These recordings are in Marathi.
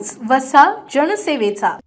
न्यूज वसा जनसेवेचा.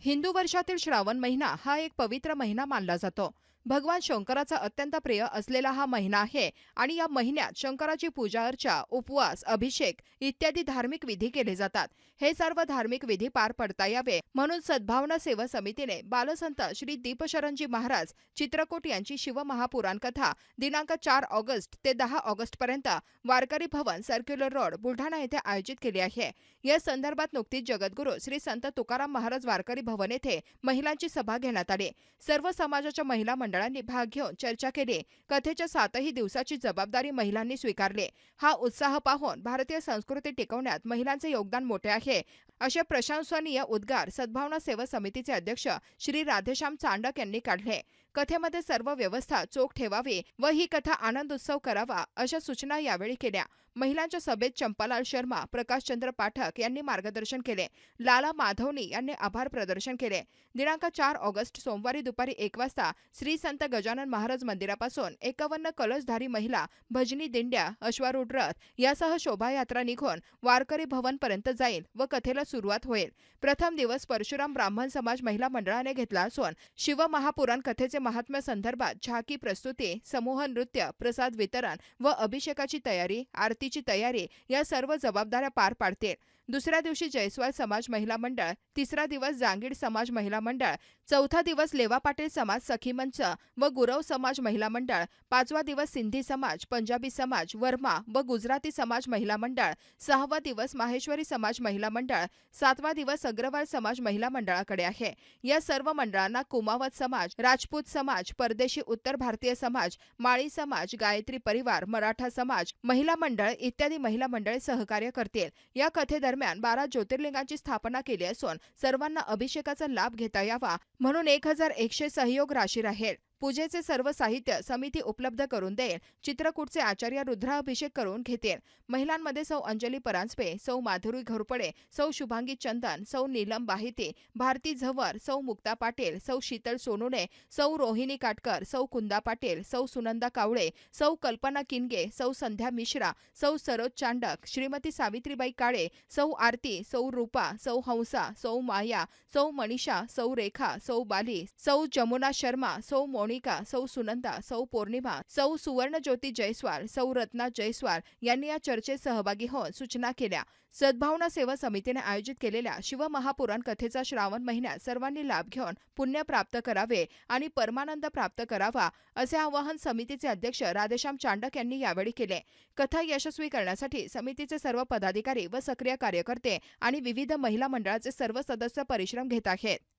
हिंदू वर्षातील श्रावण महिना हा एक पवित्र महिना मानला जातो. भगवान शंकराचा अत्यंत प्रिय असलेला हा महिना आहे आणि या महिन्यात शंकराची पूजा अर्चा उपवास अभिषेक इत्यादी धार्मिक विधी केले जातात. हे सर्व धार्मिक विधी पार पडता यावे म्हणून सद्भावना सेवा समितीने बालसंत श्री दीपशरणजी महाराज चित्रकूट यांची शिवमहापुराण कथा दिनांक चार ऑगस्ट ते दहा ऑगस्ट पर्यंत वारकरी भवन सर्क्युलर रोड बुलढाणा येथे आयोजित केली आहे. या संदर्भात नुकतीच जगद्गुरू श्री संत तुकाराम महाराज वारकरी भवन येथे महिलांची सभा घेण्यात आली. सर्व समाजाच्या महिला मंडळांनी भाग घेऊन चर्चा केली. कथेच्या सातही दिवसाची जबाबदारी महिलांनी स्वीकारली. हा उत्साह पाहून भारतीय संस्कृती टिकवण्यात महिलांचे योगदान मोठे आहे. असे प्रशंसनीय उद्गार सद्भावना सेवा समितीचे अध्यक्ष श्री राधेश्याम चांडक यांनी काढले. कथेमध्ये सर्व व्यवस्था चोख ठेवावी व ही कथा आनंद उत्सव करावा अशा सूचना यावेळी केल्या. महिलांच्या सभेत चंपालाल शर्मा प्रकाशचंद्र पाठक यांनी मार्गदर्शन केले. लाला माधवनी यांनी आभार प्रदर्शन केले. दिनांक चार ऑगस्ट सोमवारी दुपारी एक वाजता श्री संत गजानन महाराज मंदिरापासून एकावन्न कलशधारी महिला भजनी दिंड्या अश्वारूढ रथ यासह शोभायात्रा निघून वारकरी भवनपर्यंत जाईल व कथेला सुरुवात होईल. प्रथम दिवस परशुराम ब्राह्मण समाज महिला मंडळाने घेतला असून शिवमहापुराण कथेचे महात्म्य संदर्भात झाकी प्रस्तुती समूह नृत्य प्रसाद वितरण व अभिषेकाची तयारी आरतीची तयारी या सर्व जबाबदाऱ्या पार पाडतील. दुसऱ्या दिवशी जयस्वाल समाज महिला मंडळ तिसरा दिवस जांगीड समाज महिला मंडळ चौथा दिवस लेवा पाटील समाज सखी मंच व गुरव समाज महिला मंडळ पाचवा दिवस सिंधी समाज पंजाबी समाज वर्मा व गुजराती समाज महिला मंडळ सहावा दिवस माहेश्वरी समाज महिला मंडळ सातवा दिवस अग्रवाल समाज महिला मंडळाकडे आहे. या सर्व मंडळांना कुमावत समाज राजपूत समाज परदेशी उत्तर भारतीय समाज माळी समाज गायत्री परिवार मराठा समाज महिला मंडळ इत्यादी महिला मंडळे सहकार्य करतील. या कथेदरम्यान बारा ज्योतिर्लिंगांची स्थापना केली असून सर्वांना अभिषेकाचा लाभ घेता यावा म्हणून एक हजार एकशे सहयोग राशी राहील. पूजेचे सर्व साहित्य समिती उपलब्ध करून देईल. चित्रकूटचे आचार्य रुद्राभिषेक करून घेतील. महिलांमध्ये सौ अंजली परांजपे सौ माधुरी घोरपडे सौ शुभांगी चंदन सौ नीलम बाहिते भारती झवर सौ मुक्ता पाटील सौ शीतल सोनुने सौ रोहिणी काटकर सौ कुंदा पाटील सौ सुनंदा कावळे सौ कल्पना किनगे सौ संध्या मिश्रा सौ सरोज चांडक श्रीमती सावित्रीबाई काळे सौ आरती सौ रूपा सौ हंसा सौ माया सौ मनीषा सौ रेखा सौ बाली सौ जमुना शर्मा सौ मोनिका सौ सुनंदा सौ पौर्णिमा सौ सुवर्णज्योती जयस्वाल सौ रत्ना जयस्वाल यांनी या चर्चेत सहभागी होऊन सूचना केल्या. सद्भावना सेवा समितीने आयोजित केलेल्या शिवमहापुराण कथेचा श्रावण महिन्यात सर्वांनी लाभ घेऊन पुण्य प्राप्त करावे आणि परमानंद प्राप्त करावा असे आवाहन समितीचे अध्यक्ष राधेश्याम चांडक यांनी यावेळी केले. कथा यशस्वी करण्यासाठी समितीचे सर्व पदाधिकारी व सक्रिय कार्यकर्ते आणि विविध महिला मंडळाचे सर्व सदस्य परिश्रम घेत आहेत.